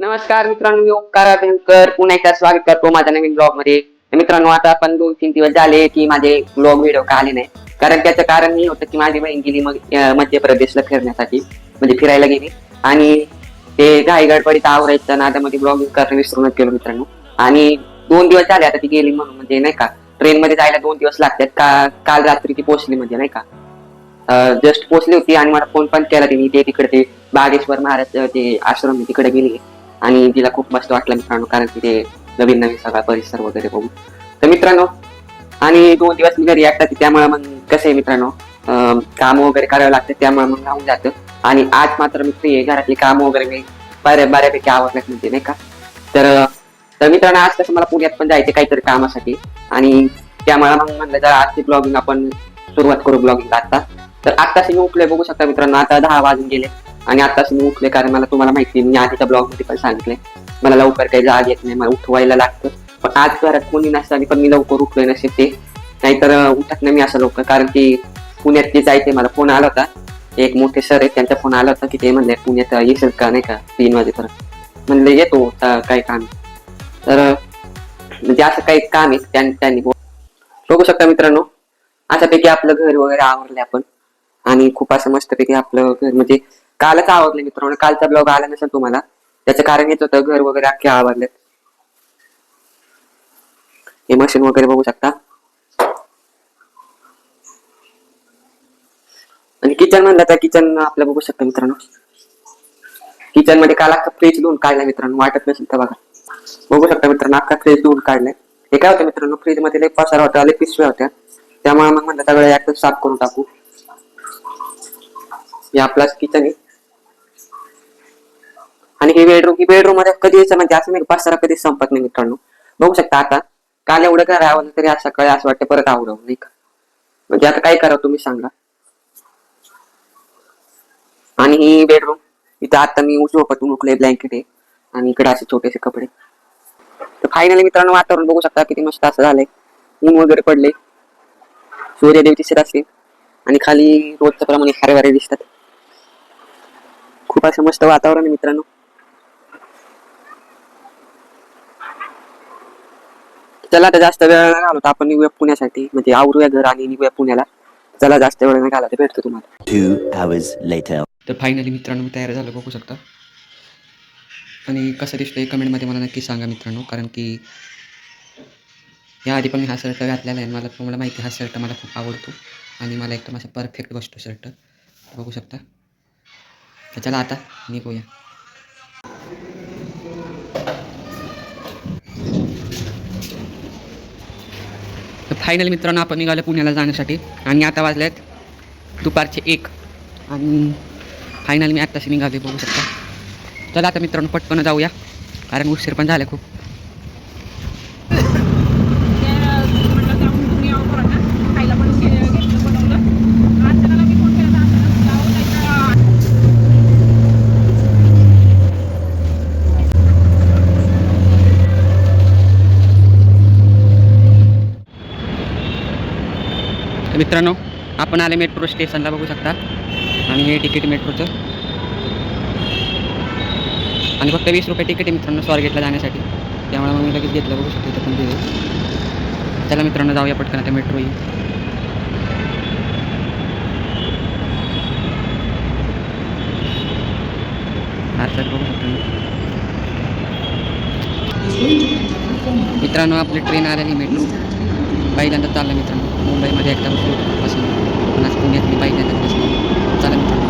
नमस्कार मित्रांनो मी ओंकार अभ्यंकर पुन्हा एकदा स्वागत करतो माझ्या नवीन ब्लॉगमध्ये मित्रांनो आता आपण दोन तीन दिवस झाले की माझे ब्लॉग व्हिडिओ का आले नाही. कारण त्याचं कारण हे होतं की माझी बहीण गेली मग मध्य प्रदेशला फिरण्यासाठी म्हणजे फिरायला गेली. आणि ते घाई गडबडीत आवरायचं नादामध्ये ब्लॉगिंग करणं विसरूनच गेलो मित्रांनो. आणि दोन दिवस झाले आता ती गेली म्हणून म्हणजे नाही का ट्रेन मध्ये जायला दोन दिवस लागतात. का काल रात्री ती पोहोचली म्हणजे नाही का. जस्ट पोहोचली होती आणि मला फोन पण केला तिने. ते तिकडे ते बागेश्वर महाराज ते आश्रम तिकडे गेली आणि तिला खूप मस्त वाटलं मित्रांनो कारण की ते नवीन नवीन सगळा परिसर वगैरे बघून. तर मित्रांनो आणि दोन दिवस मी घरी एकटा त्यामुळे मग कसं आहे मित्रांनो काम वगैरे करावं लागतं त्यामुळे मग राहून जातं. आणि आज मात्र मी फ्री आहे घरातली काम वगैरे मी बऱ्या बऱ्यापैकी आवडल्यात म्हणजे नाही का? तर तर मित्रांनो आज कसं मला पुण्यात पण जायचं काहीतरी कामासाठी. आणि त्यामुळे मग म्हणलं जर आजची ब्लॉगिंग आपण सुरुवात करू ब्लॉगिंग आता. तर आत्ताशी मी उठले बघू शकता मित्रांनो आता दहा वाजून गेले. आणि आताच मी उठले कारण मला तुम्हाला माहिती मी आधीच्या ब्लॉगमध्ये पण सांगितले मला लवकर काही जाग येत नाही मला उठवायला लागतं. पण आज घरात कोणी नसताना पण मी लवकर उठलोय नसेल ते. नाहीतर उठत नाही मी असं लवकर कारण की पुण्यात ते जायचंय मला. फोन आला होता. एक मोठे सर आहेत त्यांचा फोन आला होता की ते म्हणले पुण्यात येशील का नाही का? तीन वाजेपर्यंत. म्हणले येतो काही काय काम तर म्हणजे असं काही काम आहे त्यां- त्यांनी बोल- बघू शकता मित्रांनो. अशापैकी आपलं घर वगैरे आवरले आपण. आणि खूप असं मस्तपैकी आपलं घर म्हणजे कालच आवडलं मित्रांनो. कालचा ब्लॉग आला नसेल तुम्हाला. त्याचं कारण हेच होतं घर वगैरे अख्खे आवडले हे मशीन वगैरे बघू शकता. आणि किचन म्हणलं तर किचन आपलं बघू शकता मित्रांनो. किचनमध्ये काल अख्खा फ्रीज धुवून काढलाय मित्रांनो. वाटत नसेल तर बघा. बघू शकता मित्रांनो अख्खा फ्रीज धुवून काढलाय. हे काय होतं मित्रांनो फ्रीजमध्ये लई पसारा होता लई पिशव्या होत्या. त्यामुळे मग म्हणलं सगळं एकच साफ करून टाकू. हे आपलाच किचन आहे. आणि हे बेडरूम ही बेडरूममध्ये कधी यायचं म्हणजे असं नाही पसारा कधी संपत नाही मित्रांनो. बघू शकता आता काल एवढं काय राहावलं तरी आज सकाळी असं वाटतं परत आवडव नाही का? म्हणजे आता काय करावं तुम्ही सांगा. आणि ही बेडरूम इथं आता मी झोपतून उठले ब्लँकेट आहे. आणि इकडे असे छोटेसे कपडे. तर फायनली मित्रांनो वातावरण बघू शकता किती मस्त असं झालंय. ऊन वगैरे पडले सूर्यदेव दिसत असतील. आणि खाली रोजच्या प्रमाणे हरे दिसतात. खूप असं मस्त वातावरण आहे मित्रांनो. चला आता जास्त वेळ नाही घालवत. आपण निघूया पुण्यासाठी. म्हणजे आवरूया घर आणि निघूया पुण्याला. चला जास्त वेळ नाही घालवत. भेटतो तुम्हाला. Two hours later. तर फायनली मित्रांनो मी तयार झालो. बघू शकता. आणि कसं दिसतंय कमेंटमध्ये मला नक्की सांगा मित्रांनो. कारण की याआधी पण मी हा शर्ट घातलेला आहे. मला तुम्हाला माहिती हा शर्ट मला खूप आवडतो. आणि मला एकदम असा परफेक्ट बसतो शर्ट बघू शकता. तर चला आता निघूया. फायनली मित्रांनो आपण निघालो पुण्याला जाण्यासाठी. आणि आता वाजल्यात दुपारचे एक. आणि फायनल मी आत्ताशी निघाले बघू शकता. चला आता मित्रांनो पटकन जाऊया. कारण उशीर पण झाला खूप. मित्रांनो आपण आले मेट्रो स्टेशनला बघू शकता. आणि हे तिकीट मेट्रोचं. आणि फक्त वीस रुपये तिकीट आहे मित्रांनो स्वारगेटला जाण्यासाठी. त्यामुळे मग मी लगेच घेतलं बघू शकतो इथं पण तिथे चला मित्रांनो जाऊया पटकन आता मेट्रो येईल. सर बघू शकतो मित्रांनो आपली ट्रेन आलेली मेट्रो पहिल्यांदा चाललं मित्रांनो. मुंबईमध्ये एकटा बसलो बसून पण आज पुण्यात मी पहिल्यांदा बसलो चला मित्रांनो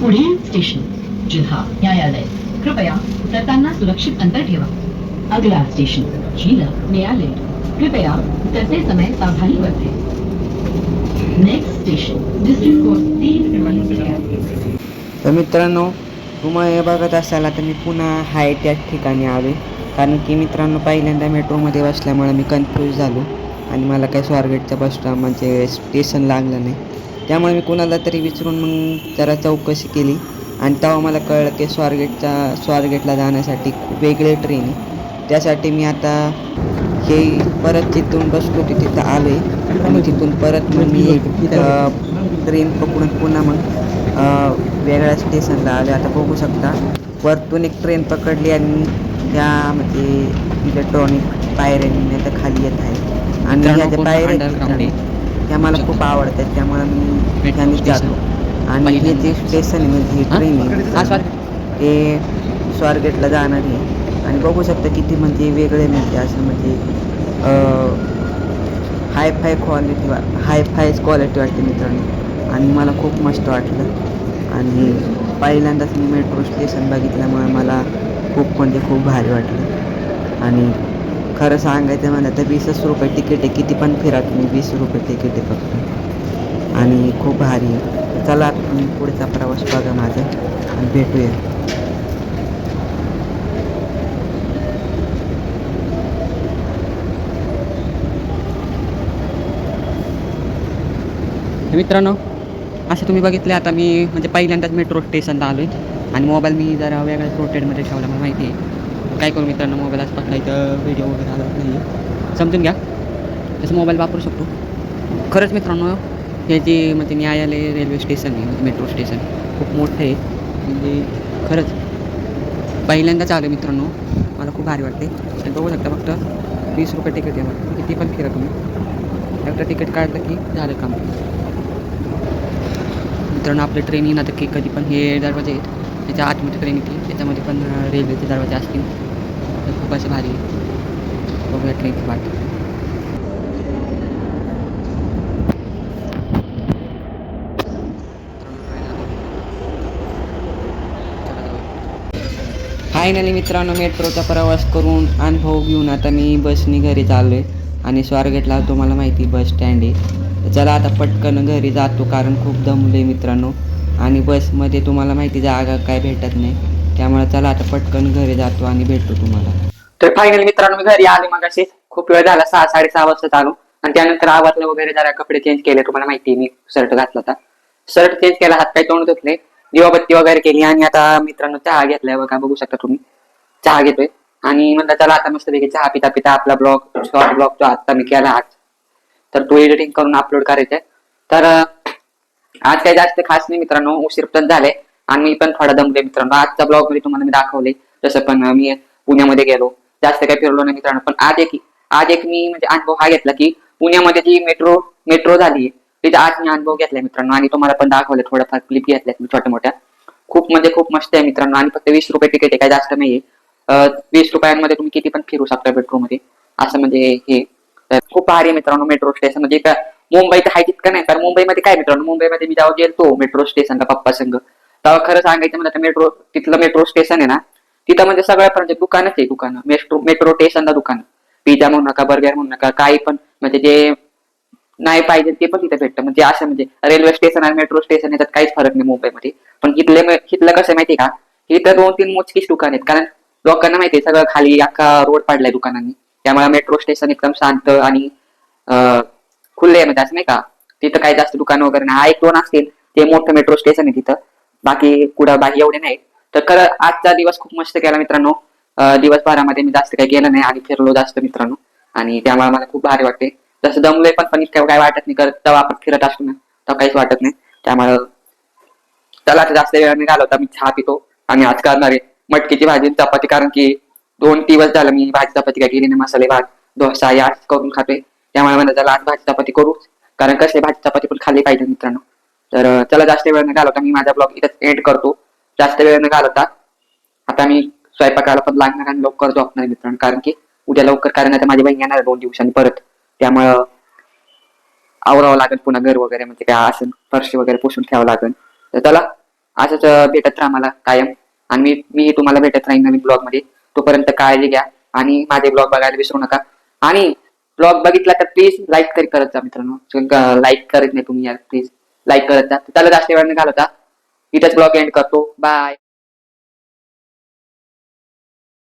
पुढील स्टेशन जिल्हा न्यायालय. कृपया उतरताना सुरक्षित अंतर ठेवा. अगला स्टेशन झीला न्यायालय. कृपया उतरते समय सावधानी बरतें. नेक्स्ट स्टेशन डिस्ट्रिक्ट कोर्ट तीन तर मित्रांनो तुम्हाला हे बघत असाल तर मी पुन्हा हाय त्याच ठिकाणी आले कारण की मित्रांनो पहिल्यांदा मेट्रोमध्ये बसल्यामुळे मी कन्फ्यूज झालो. आणि मला काही स्वारगेटच्या बस म्हणजे स्टेशन लागलं नाही. त्यामुळे मी कोणाला तरी विचारून मग जरा चौकशी केली. आणि तेव्हा मला कळलं की स्वारगेटचा स्वारगेटला जाण्यासाठी खूप वेगळे ट्रेन आहे. त्यासाठी मी आता हे परत तिथून बसलो की तिथं आलो. आहे आणि तिथून परत मग मी ट्रेन पकडून पुन्हा मग वेगळ्या स्टेशनला आले. आता बघू शकता वरतून एक ट्रेन पकडली आणि त्या म्हणजे इलेक्ट्रॉनिक पायऱ्यांनी तर खाली येत आहे. आणि ह्या ज्या पायऱ्या त्या मला खूप आवडतात. त्यामुळे मी station. जातो. आणि हे जे स्टेशन आहे म्हणजे? ट्रेन आहे. हे स्वारगेटला जाणार. आहे आणि बघू शकता किती म्हणजे वेगळे म्हणजे असं म्हणजे हाय फाय क्वालिटी वा हाय फाय क्वालिटी वाटते मित्रांनो. आणि मला खूप मस्त वाटलं. आणि पहिल्यांदाच मी मेट्रो स्टेशन बघितल्यामुळे मला खूप म्हणजे खूप भारी वाटलं. आणि खरं सांगायचं म्हणलं तर वीसच रुपये तिकीट आहे किती पण फिरा तुम्ही वीस रुपये तिकीट आहे फक्त. आणि खूप भारी आहे. चला तुम्ही पुढचा प्रवास बघा माझा आणि भेटूया. मित्रांनो असं तुम्ही बघितले आता मी म्हणजे पहिल्यांदाच मेट्रो स्टेशनला आलो आहे आणि मोबाईल मी जरा वेगळ्याच रोटेडमध्ये ठेवला मला माहिती आहे. काय करू मित्रांनो मोबाईल आज पकडला इथं व्हिडिओ वगैरे आला नाही समजून घ्या. तसं मोबाईल वापरू शकतो. खरंच मित्रांनो हे जे म्हणजे न्यायालय रेल्वे स्टेशन आहे म्हणजे मेट्रो स्टेशन खूप मोठं आहे. म्हणजे खरंच पहिल्यांदाच आलो मित्रांनो. मला खूप भारी वाटते आणि बघू शकता फक्त वीस रुपये तिकीट आहे मला. किती पण फिरा तुम्ही. एकदा तिकीट काढलं की झालं काम. मित्रांनो आपली ट्रेन येणार तर की कधी पण हे दरवाजे आहेत. त्याच्या आतमध्ये ट्रेन येते त्याच्यामध्ये पण रेल्वेचे दरवाजे असतील. तर खूप असे भारी आहे. बघूया ट्रेनची वाट. फायनली मित्रांनो मेट्रोचा प्रवास करून अनुभव घेऊन आता मी बसनी घरी चाललो आहे आणि स्वारगेटला तुम्हाला माहिती बस स्टँड आहे. चला आता पटकन घरी जातो कारण खूप दमले मित्रांनो. आणि बसमध्ये तुम्हाला माहिती जागा काय भेटत नाही. त्यामुळे चला आता पटकन घरी जातो आणि भेटतो तुम्हाला. तर फायनली मित्रांनो मी घरी आले मग खूप वेळ झाला सहा साडेसहा वाजता आलो आणि त्यानंतर आवरलं वगैरे जरा कपडे चेंज केले तुम्हाला माहिती मी शर्ट घातला होता. शर्ट चेंज केला हात पाय तोंड धुतले. दिवाबत्ती वगैरे केली आणि आता मित्रांनो चहा घेतलाय बघा बघू शकता तुम्ही. चहा घेतोय. आणि म्हणलं चला आता मस्त पैकी चहा पिता पिता आपला ब्लॉग शॉर्ट ब्लॉग जो आता मी केला आज. तर तो एडिटिंग करून अपलोड करायचा आहे तर आज काही जास्त खास नाही मित्रांनो उशीर पण झाले आणि मी पण थोडा दमले मित्रांनो. आजच्या ब्लॉगमध्ये तुम्हाला मी दाखवले जसं पण मी पुण्यामध्ये गेलो. जास्त काही फिरलो नाही मित्रांनो पण आज एक आज एक मी म्हणजे अनुभव हा घेतला की पुण्यामध्ये जी मेट्रो मेट्रो झाली तिथे आज मी अनुभव घेतलाय मित्रांनो. आणि तुम्हाला पण दाखवले थोडंफार क्लिप घेतल्यात मी छोट्या मोठ्या खूप म्हणजे खूप मस्त आहे मित्रांनो. आणि फक्त वीस रुपये तिकीट आहे काय जास्त नाहीये. वीस रुपयांमध्ये तुम्ही किती पण फिरू शकता मेट्रो मध्ये. असं म्हणजे हे. खूप भारी आहे मित्रांनो मेट्रो स्टेशन म्हणजे मुंबई मुंबईत आहे तितकं नाही कारण मुंबईमध्ये काय मित्रांनो? मुंबईमध्ये मी जेव्हा गेलतो मेट्रो स्टेशनला पप्पा संघ तेव्हा खरं सांगायचं म्हणजे मेट्रो तिथलं मेट्रो स्टेशन आहे ना तिथं म्हणजे सगळं पण दुकानच आहे दुकानं. मेट्रो मेट्रो स्टेशनला दुकान. पिझ्झा म्हणू नका बर्गर म्हणू नका काही पण म्हणजे जे नाही पाहिजे ते पण तिथे भेटतं. म्हणजे असं म्हणजे रेल्वे स्टेशन आणि मेट्रो स्टेशन याच्यात काहीच फरक नाही मुंबईमध्ये. पण इथले इथलं कसं माहितीये माहिती का? इथं दोन तीन मोजकीच दुकान आहेत. कारण लोकांना माहिती आहे सगळं खाली अख्खा रोड पाडलाय दुकानांनी. त्यामुळे मेट्रो स्टेशन एकदम शांत आणि अं, आहे म्हणजे असं नाही का? तिथं काही जास्त दुकान वगैरे नाही. हा एक दोन असतील. ते मोठं मेट्रो स्टेशन आहे तिथं. बाकी कुठं बाकी एवढे नाही तर खरं आजचा दिवस खूप मस्त गेला मित्रांनो. दिवसभरामध्ये मी जास्त काही गेलं नाही आणि फिरलो जास्त मित्रांनो. आणि त्यामुळे मला खूप भारी वाटते. जसं दमलोय पण पण इतकं काय वाटत नाही. करत तेव्हा आपण फिरत असतो ना तेव्हा काहीच वाटत नाही. त्यामुळे चला आता जास्त वेळ निघाला होता. मी चहा पितो. आणि आज करणार आहे मटकीची भाजी चपाती. कारण की दोन दिवस झालं मी भाजी चपाती काय केली नाही मसाले भात डोसा या करून खातोय. त्यामुळे मला त्याला आज भाजी चपाती करू. कारण कसले भाजी चपाती पण खाल्ली पाहिजे मित्रांनो. तर चला जास्त वेळ न घालवता मी माझा ब्लॉग इथं एंड करतो. जास्त वेळ न घालवता आता मी स्वयंपाकाला पण लागणार आणि लवकर झोपणार मित्रांनो. कारण की उद्या लवकर कारण आता माझी बहीण येणार दोन दिवसांनी परत. त्यामुळं आवरावं लागेल पुन्हा घर वगैरे म्हणजे काय असं फरशी वगैरे पुसून ठेवावं लागेल. तर चला असंच भेटत राहा मला कायम. आणि मी मी तुम्हाला भेटत राहीन नवीन ब्लॉगमध्ये. तोपर्यंत काळजी घ्या आणि माझे ब्लॉग बघायला विसरू नका. आणि ब्लॉग बघितला तर प्लीज लाईक तरी करत जा मित्रांनो. लाईक करत नाही तुम्ही यार प्लीज लाईक करत जा. तर चला जास्त वेळ नाही घालवता. इथंच ब्लॉग एंड करतो. बाय